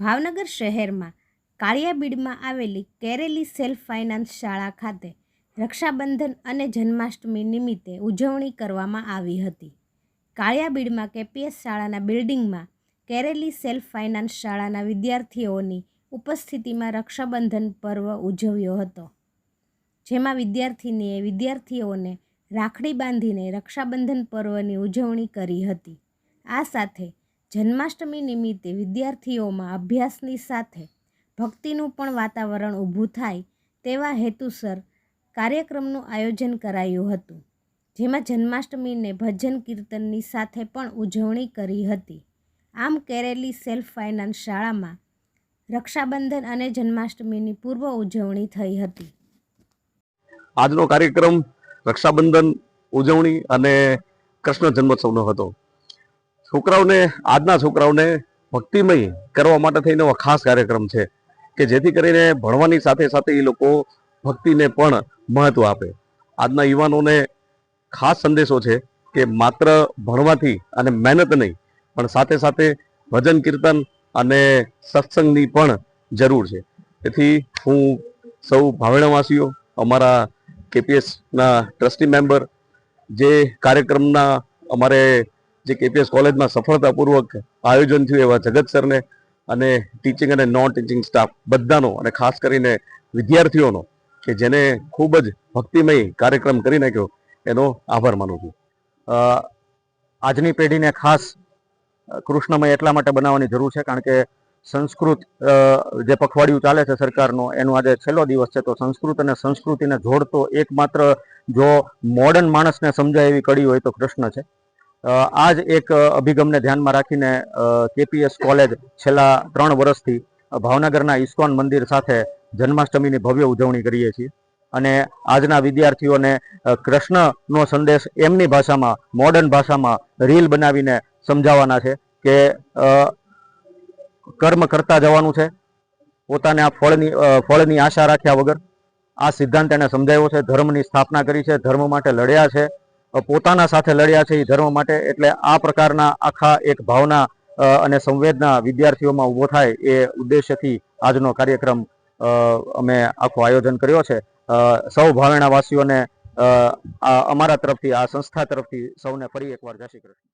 ભાવનગર શહેરમાં કાળિયાબીડમાં આવેલી કેરેલી self finance શાળા ખાતે રક્ષાબંધન અને જન્માષ્ટમી નિમિત્તે ઉજવણી કરવામાં આવી હતી. કાળિયાબીડમાં કેપીએસ શાળાના બિલ્ડિંગમાં કેરેલી સેલ્ફ ફાઇનાન્સ શાળાના વિદ્યાર્થીઓની ઉપસ્થિતિમાં રક્ષાબંધન પર્વ ઉજવ્યો હતો, જેમાં વિદ્યાર્થીનીએ વિદ્યાર્થીઓને રાખડી બાંધીને રક્ષાબંધન પર્વની ઉજવણી કરી હતી. આ સાથે જન્માષ્ટમી નિમિત્તે વિદ્યાર્થીઓમાં અભ્યાસની સાથે ભક્તિનું પણ વાતાવરણ ઊભું થાય તેવા હેતુસર કાર્યક્રમનું આયોજન કરાયું હતું. જેમાં જન્માષ્ટમીને ભજન કીર્તનની સાથે પણ ઉજવણી કરી હતી. આમ કેરેલી સેલ્ફ ફાઇનાન્સ શાળામાં રક્ષાબંધન અને જન્માષ્ટમીની પૂર્વ ઉજવણી થઈ હતી. આજનો કાર્યક્રમ રક્ષાબંધન ઉજવણી અને કૃષ્ણ જન્મોત્સવનો હતો. છોકરાઓને, આજના છોકરાઓને ભક્તિમય કરવા માટે થઈને એવો ખાસ કાર્યક્રમ છે કે જેથી કરીને ભણવાની સાથે સાથે એ લોકો ભક્તિને પણ મહત્વ આપે. આજના યુવાનોને ખાસ સંદેશો છે કે માત્ર ભણવાથી અને મહેનત નહીં, પણ સાથે સાથે ભજન, કીર્તન અને સત્સંગની પણ જરૂર છે. તેથી હું સૌ ભાવેણાવાસીઓ, અમારા કેપીએસના ટ્રસ્ટી મેમ્બર, જે કાર્યક્રમના અમારે જે કેપીએસ કોલેજમાં સફળતાપૂર્વક આયોજન થયું એવા જગત સરને અને ટીચિંગ અને નોન ટીચિંગ સ્ટાફ બધાનો અને ખાસ કરીને વિદ્યાર્થીઓનો કે જેને ખૂબ જ ભક્તિમય કાર્યક્રમ કરી નાખ્યો, એનો આભાર માનું છું. આજની પેઢીને ખાસ કૃષ્ણમય એટલા માટે બનાવવાની જરૂર છે કારણ કે સંસ્કૃત જે પખવાડિયું ચાલે છે સરકારનો, એનો આજે છેલ્લો દિવસ છે તો સંસ્કૃત અને સંસ્કૃતિને જોડતો એકમાત્ર જો મોડર્ન માણસને સમજાય એવી કડી હોય તો કૃષ્ણ છે. આ જ એક અભિગમને ધ્યાનમાં રાખીને કેપીએસ કોલેજ છેલ્લા ત્રણ વર્ષથી ભાવનગરના ઇસ્કોન મંદિર સાથે જન્માષ્ટમીની ભવ્ય ઉજવણી કરીએ છીએ. અને આજના વિદ્યાર્થીઓને કૃષ્ણનો સંદેશ એમની ભાષામાં મોડર્ન ભાષામાં રીલ બનાવીને સમજાવવાના છે કે કર્મ કરતા જવાનું છે. પોતાને આ ફળની ફળની આશા રાખ્યા વગર આ સિદ્ધાંત એને સમજાવ્યો છે. ધર્મની સ્થાપના કરી છે. ધર્મ માટે લડ્યા છે. પોતાના સાથે લડ્યા છે એ ધર્મ માટે, એટલે આ પ્રકારના આખા એક ભાવના અને સંવેદના વિદ્યાર્થીઓમાં ઊભો થાય એ ઉદ્દેશ્યથી આજનો કાર્યક્રમ અમે આખું આયોજન કર્યો છે. સૌ ભાવેણાવાસીઓને અમારા તરફથી, આ સંસ્થા તરફથી સૌને ફરી એકવાર જય શ્રી કૃષ્ણ.